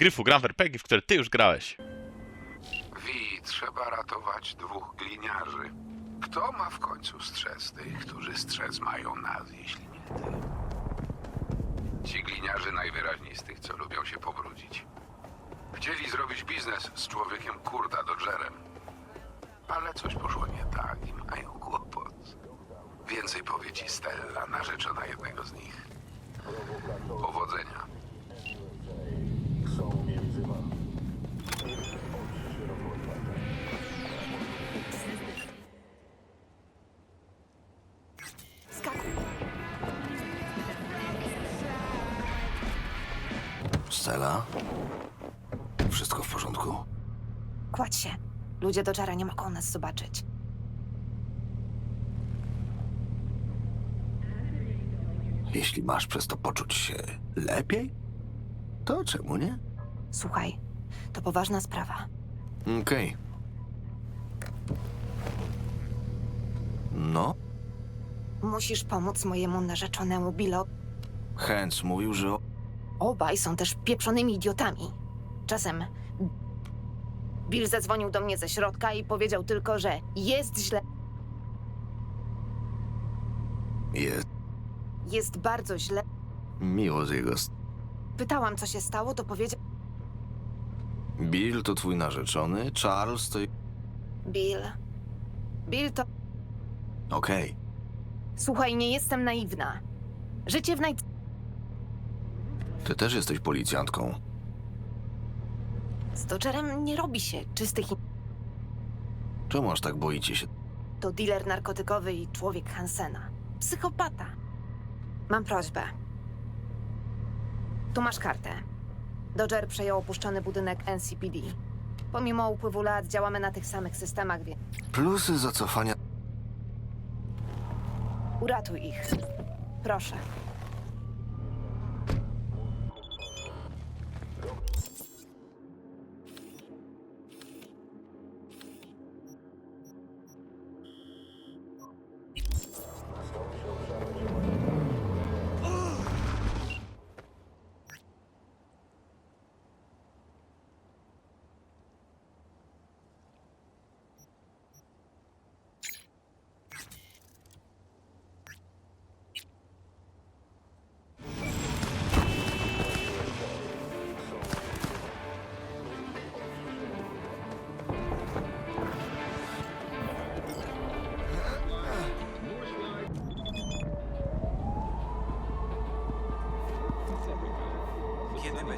Gryfu, gram w RPG, w które ty już grałeś. Wi, trzeba ratować dwóch gliniarzy. Kto ma w końcu strzec tych, którzy strzec mają nas, jeśli nie ty? Ci gliniarze najwyraźniej z tych, co lubią się pobrudzić. Chcieli zrobić biznes z człowiekiem Kurda Dodgerem. Ale coś poszło nie tak i mają kłopot. Więcej powie ci Stella, narzeczona jednego z nich. Powodzenia. Stella? Wszystko w porządku? Kładź się. Ludzie do czara nie mogą nas zobaczyć. Jeśli masz przez to poczuć się lepiej, to czemu nie? Słuchaj, to poważna sprawa. Okej. No, Musisz pomóc mojemu narzeczonemu Billo. Hens mówił, że... Obaj są też pieprzonymi idiotami. Czasem Bill zadzwonił do mnie ze środka i powiedział tylko, że jest źle. Jest Jest bardzo źle. miło z jego... st- Pytałam, co się stało, to powiedział Bill to twój narzeczony, Charles to... Bill. Bill to... Okej. Słuchaj, nie jestem naiwna. Życie w naj... Ty też jesteś policjantką. Z Dodgerem nie robi się czystych... i- Czemu aż tak boicie się? To dealer narkotykowy i człowiek Hansena. Psychopata. Mam prośbę. Tu masz kartę. Dodger przejął opuszczony budynek NCPD. Pomimo upływu lat działamy na tych samych systemach, więc Plusy zacofania... uratuj ich. Proszę.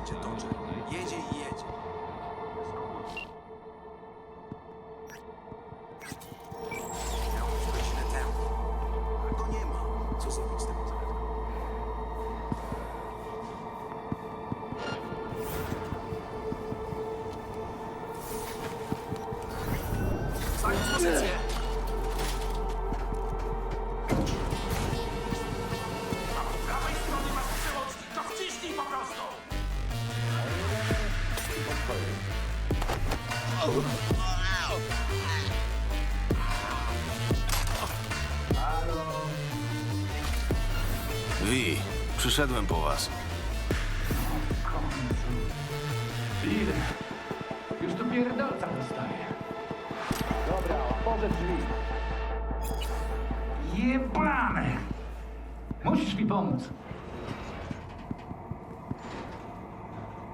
Będzie Dodger? Jedzie i jedzie. Miał nie ma. Co zrobić z tym? Zająć! Przyszedłem po was. Bill, już tu pierdolca dostaję. Dobra, otworzę drzwi. Jebane! Musisz mi pomóc.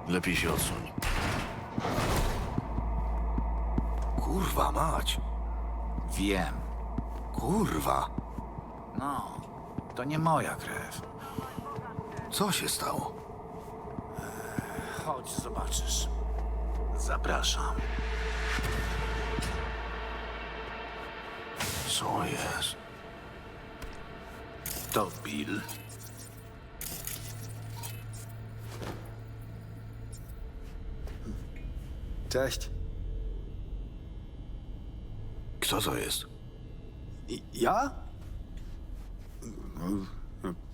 Lepiej się odsuń. Kurwa mać. Wiem. Kurwa. No, to nie moja krew. Co się stało? Chodź, zobaczysz. Zapraszam. Co jest? To Bill. Cześć. Kto to jest? I, ja?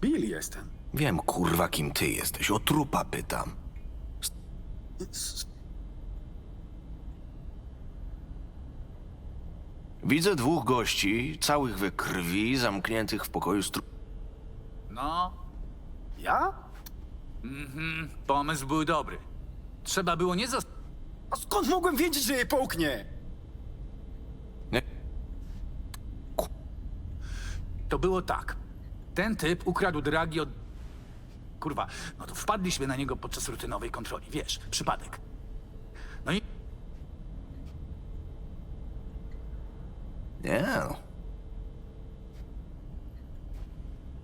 Bill jestem. Wiem, kurwa, kim ty jesteś. O trupa pytam. Widzę dwóch gości, całych we krwi, zamkniętych w pokoju z tru... No, Ja? mhm, pomysł był dobry. Trzeba było nie zostać. A skąd mogłem wiedzieć, że je połknie? Nie. To było tak. Ten typ ukradł dragi od... Kurwa, no to wpadliśmy na niego podczas rutynowej kontroli, wiesz, przypadek. No i Nie no.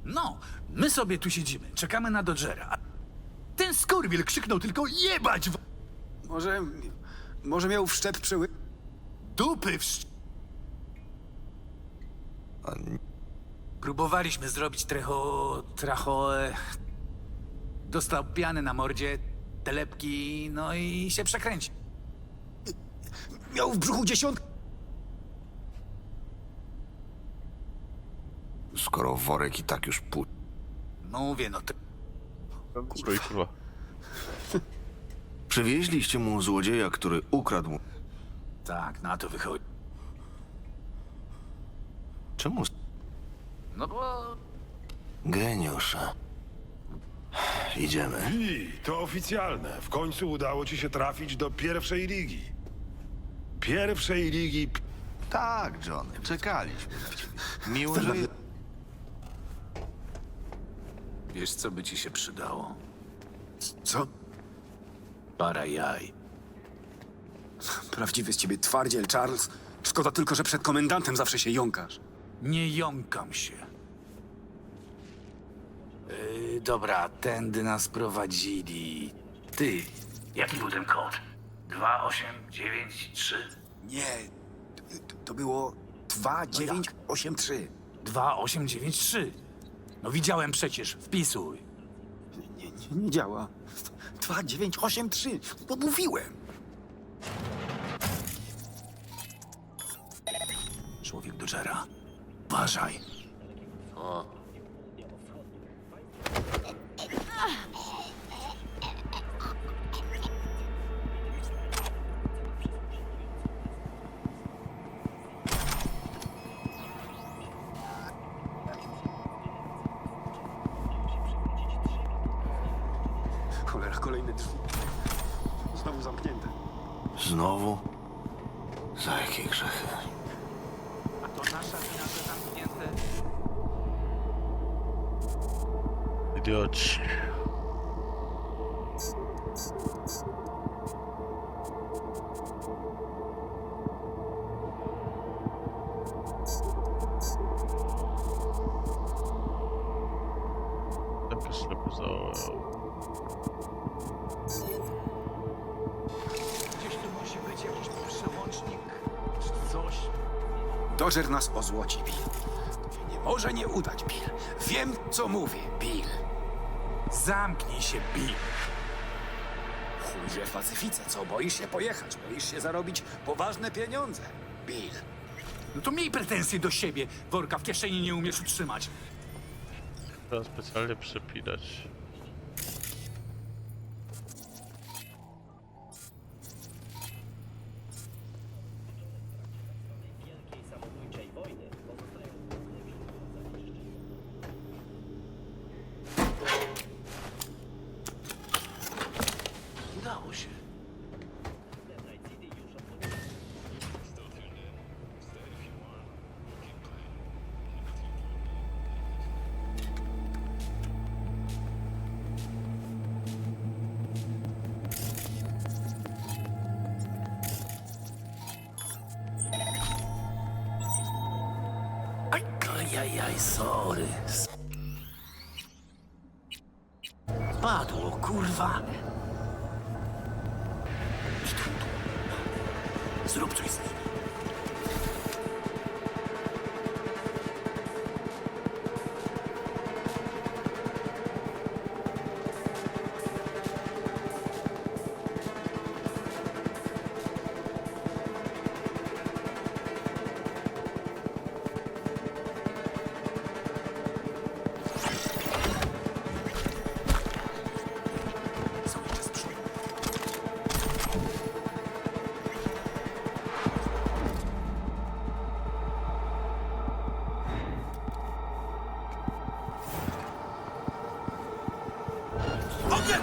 no, my sobie tu siedzimy, czekamy na Dodgera. a Ten skurwiel krzyknął tylko jebać w Może... Może miał wszczep przeły... dupy w sz... A n- Próbowaliśmy zrobić trecho... tracho... Dostał piany na mordzie, telepki, no i się przekręci. Miał w brzuchu dziesiątkę... Skoro worek i tak już pu... No mówię, no to... Kurwa. kurwa. Przywieźliście mu złodzieja, który ukradł... Tak, na to wychodzi. Czemu? No bo Geniusze. Idziemy. I to oficjalne. W końcu udało ci się trafić do pierwszej ligi. Pierwszej ligi. p- Tak, Johnny, czekaliśmy na ciebie. Miło, że... Wiesz, co by ci się przydało? Co? Para jaj. Prawdziwy z ciebie twardziel, Charles. Szkoda tylko, że przed komendantem zawsze się jąkasz. Nie jąkam się. Dobra, tędy nas prowadzili. Ty, jaki był ten kod? 2893? Nie, to, to było 2983. 2893. No widziałem przecież, wpisuj. Nie, nie, nie działa. 2983, to mówiłem. Człowiek Dodgera. Uważaj. Zaorał. Gdzieś tu musi być jakiś przełącznik, czy coś. Dodger nas ozłoci, Bill. To się nie może nie udać, Bill. Wiem, co mówię, Bill. Zamknij się, Bill. Chujże w Pacyfice, co? Boisz się pojechać, boisz się zarobić poważne pieniądze, Bill. No to miej pretensje do siebie. Worka w kieszeni nie umiesz utrzymać. Trzeba specjalnie przepinać. Ajajaj, sorry. Padło, kurwa. Zrób coś z nim.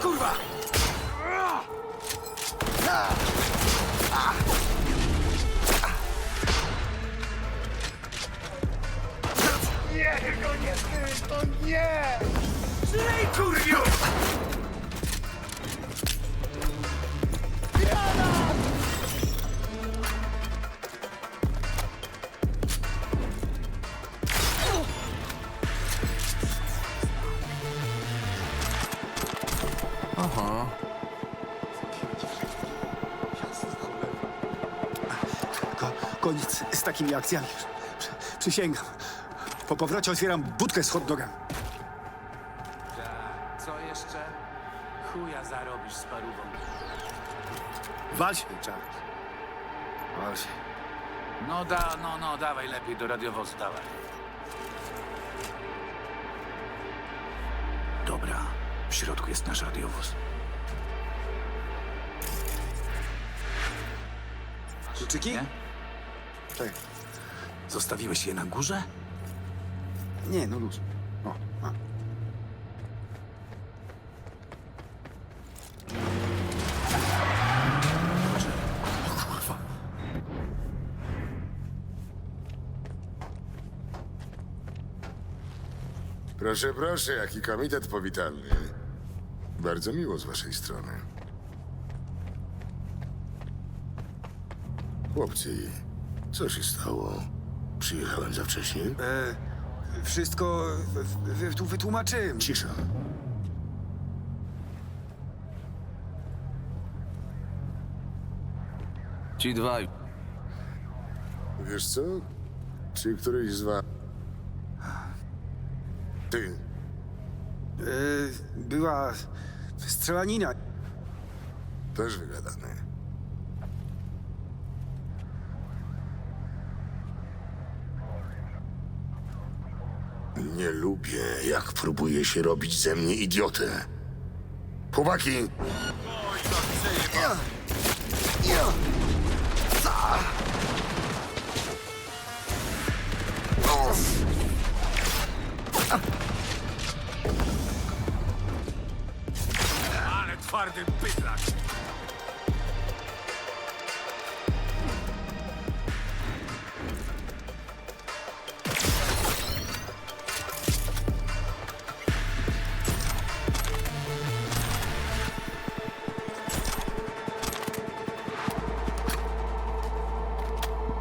Kurwa! Ko, koniec z takimi akcjami. Przy, przysięgam. Po powrocie otwieram budkę z hot dogami. Tak, co jeszcze? Chuja zarobisz z parówą. Wal się, Charles. Wal się. No da, no, no, dawaj lepiej do radiowozu, dawaj. Środku jest nasz radiowóz. Kluczyki? Nie? Tak. Zostawiłeś je na górze? Nie, no luz. O, a. Proszę, proszę, jaki komitet powitalny. Bardzo miło z waszej strony. Chłopcy, co się stało? Przyjechałem za wcześnie? E, wszystko w, w, tu wytłumaczyłem. Cisza. Ci dwaj. Wiesz co? Czy któryś z was... Ty, była strzelanina. też wygadany. Nie lubię, jak próbuje się robić ze mnie idiotę. Chłopaki! Ale twardy bydlak.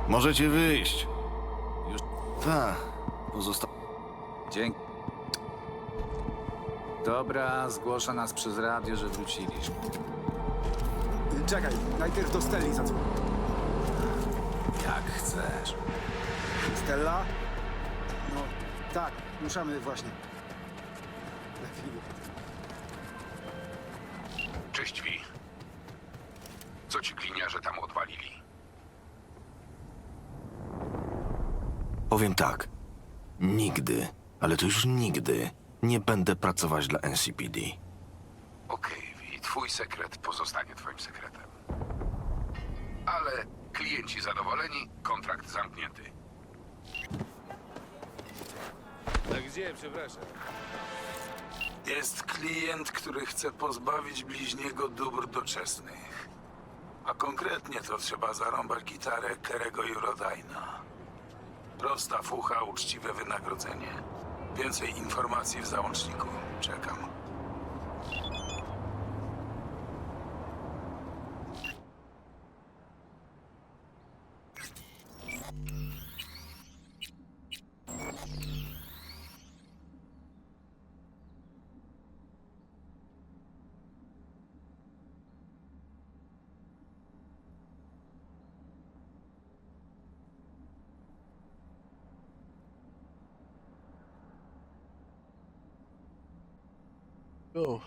Możecie wyjść. Już- Tak. Pozosta... Dobra, zgłosza nas przez radio, że wróciliśmy. Czekaj, najpierw do Steli zadzwoń. Jak chcesz. Stella? No, tak, ruszamy właśnie. Na chwilę. Cześć, Wi. Co ci gliniarze tam odwalili? Powiem tak. Nigdy, ale to już nigdy, nie będę pracować dla NCPD. Okej, Wi, twój sekret pozostanie twoim sekretem. Ale klienci zadowoleni, kontrakt zamknięty. Jest klient, który chce pozbawić bliźniego dóbr doczesnych. A konkretnie to trzeba zarąbać gitarę Kerego Jurodajna. Prosta fucha, uczciwe wynagrodzenie. Więcej informacji w załączniku. Czekam. No.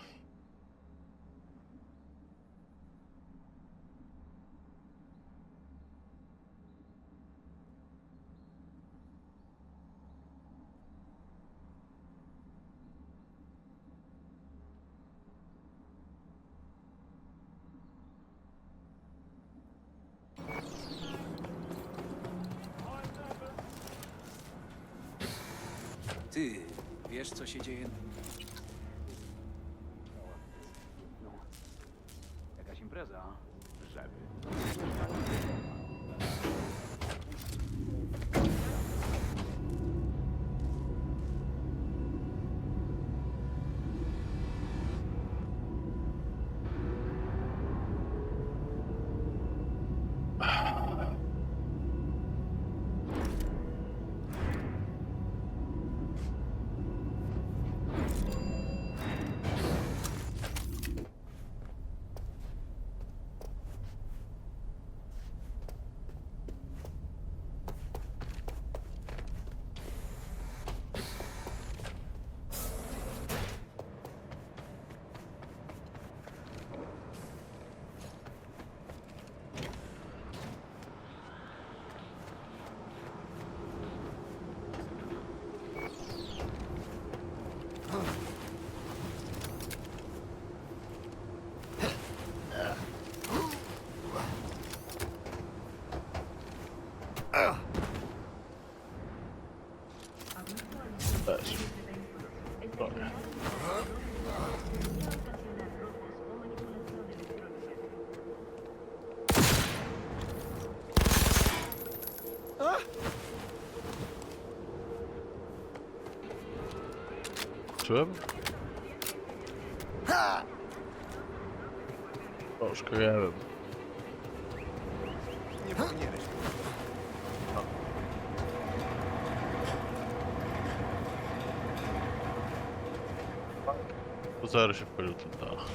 Ty, wiesz co się dzieje? Jakaś impreza? Żeby. Też. Dobra. Czułem? Troszkę nie wiem. Nie powinieneś. Po zero się wchodził ten dach.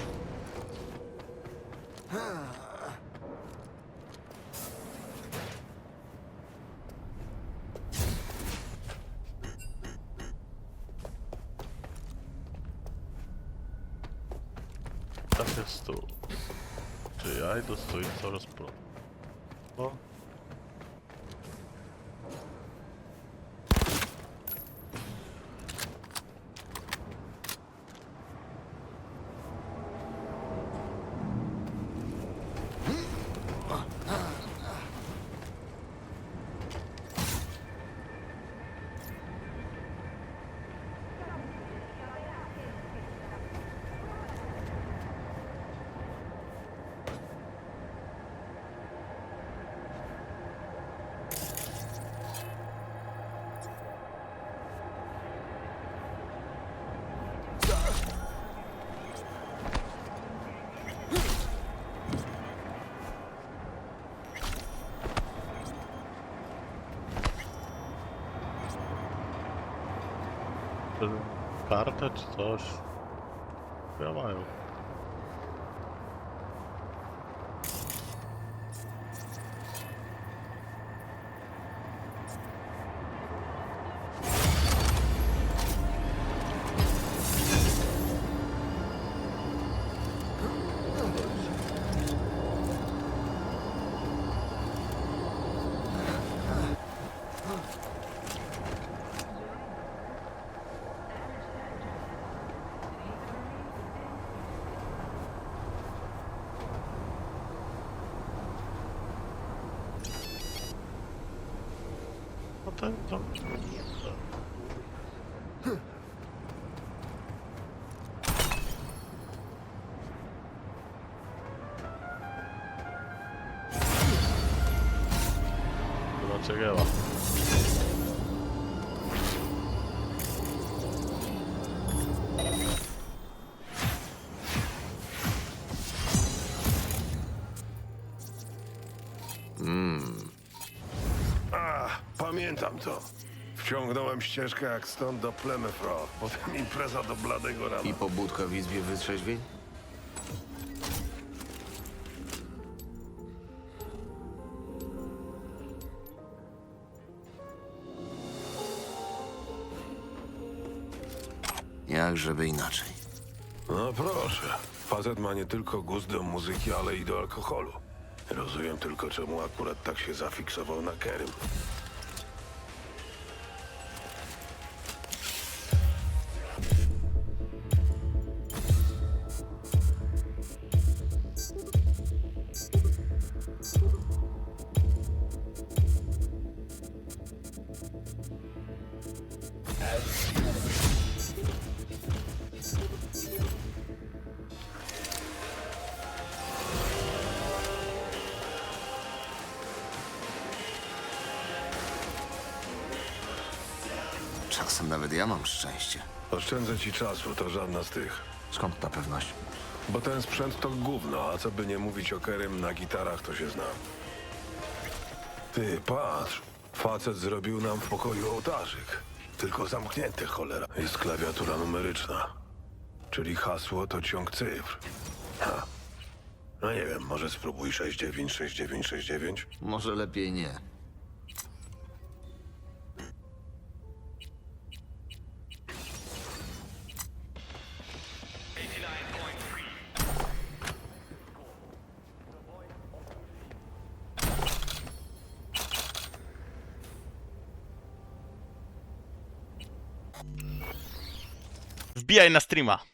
Sorry, sorry, bro. O. Kartę czy coś? Ja mają. Pamiętam to. Wciągnąłem ścieżkę jak stąd do Plemefro, potem impreza do bladego rana. I pobudka w Izbie Wytrzeźwień? Jak żeby inaczej. No proszę, facet ma nie tylko gust do muzyki, ale i do alkoholu. Rozumiem tylko, czemu akurat tak się zafiksował na Kerym. Czasem nawet ja mam szczęście. Oszczędzę ci czasu, to żadna z tych. Skąd ta pewność? Bo ten sprzęt to gówno, a co by nie mówić o Kerym, na gitarach to się zna. Ty, patrz, facet zrobił nam w pokoju ołtarzyk. Tylko zamknięty, cholera. Jest klawiatura numeryczna. Czyli hasło to ciąg cyfr. Ha. No nie wiem, może spróbuj 696969? Może lepiej nie. Odbija je na.